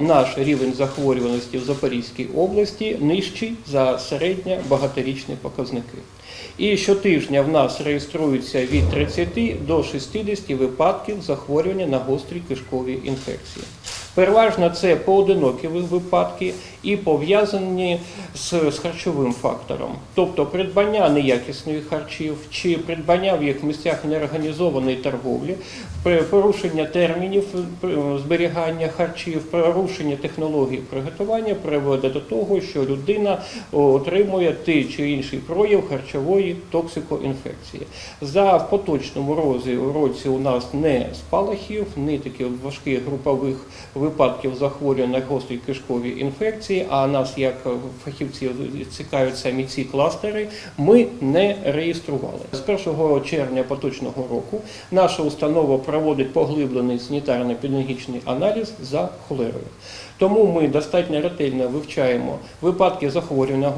наш рівень захворюваності в Запорізькій області нижчий за середньо багаторічні показники. І щотижня в нас реєструється від 30 до 60 випадків захворювання на гострі кишкові інфекції. Переважно це поодинокі випадки і пов'язані з, з харчовим фактором, тобто придбання неякісних харчів чи придбання в їх місцях неорганізованої торговлі, порушення термінів е, зберігання харчів, порушення технологій приготування приводить до того, що людина отримує той чи інший прояв харчової токсикоінфекції. За в поточному році у нас не спалахів, не таких важких групових випадків захворювань на гострі кишкові інфекції. А нас, як фахівців, цікавлять самі ці кластери, ми не реєстрували. З 1 червня поточного року наша установа проводить поглиблений санітарно-епідеміологічний аналіз за холерою. Тому ми достатньо ретельно вивчаємо випадки захворювання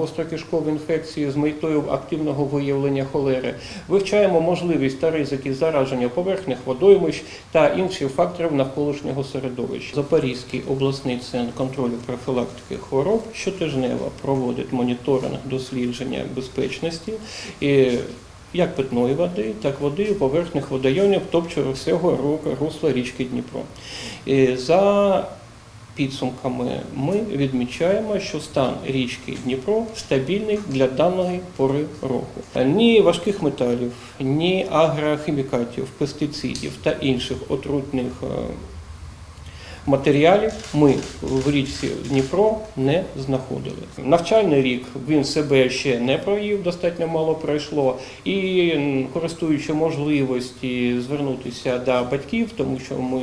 на інфекції з метою активного виявлення холери, вивчаємо можливість та ризики зараження поверхних водоймищ та інших факторів навколишнього середовища. Запорізький обласний центр контролю профілактики хвороб щотижнево проводить моніторинг дослідження безпечності. І як питної води, так води у поверхних водойомів, тобто всього ру- русла річки Дніпро. І за підсумками ми відмічаємо, що стан річки Дніпро стабільний для даної пори року. Ні важких металів, ні агрохімікатів, пестицидів та інших отрутних е, матеріалів ми в річці Дніпро не знаходили. Навчальний рік він себе ще не проїв, достатньо мало пройшло. І користуючи можливості звернутися до батьків, тому що ми.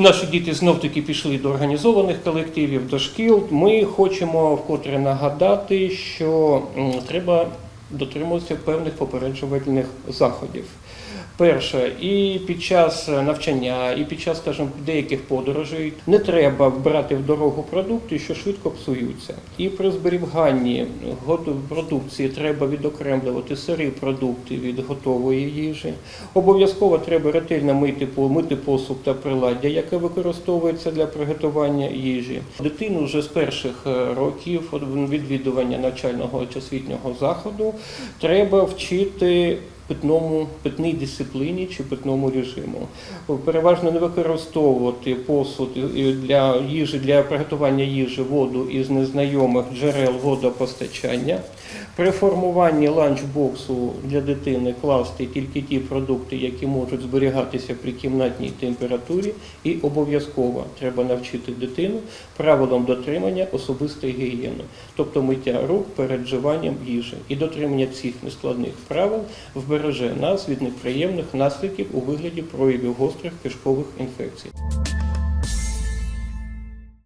Наші діти знов таки пішли до організованих колективів, до шкіл. Ми хочемо вкотре нагадати, що треба дотримуватися певних попереджувальних заходів. Перше, і під час навчання, і під час, скажімо, деяких подорожей не треба брати в дорогу продукти, що швидко псуються. І при зберіганні продукції треба відокремлювати сирі продукти від готової їжі. Обов'язково треба ретельно мити, мити посуд та приладдя, яке використовується для приготування їжі. Дитину вже з перших е, років відвідування навчального чи освітнього заходу треба вчити питному питній дисципліні чи питному режиму. Переважно не використовувати посуд для їжі для приготування їжі воду із незнайомих джерел водопостачання. При формуванні ланчбоксу для дитини класти тільки ті продукти, які можуть зберігатися при кімнатній температурі, і обов'язково треба навчити дитину правилам дотримання особистої гігієни, тобто миття рук перед вживанням їжі. І дотримання цих нескладних правил вбереже нас від неприємних наслідків у вигляді проявів гострих кишкових інфекцій.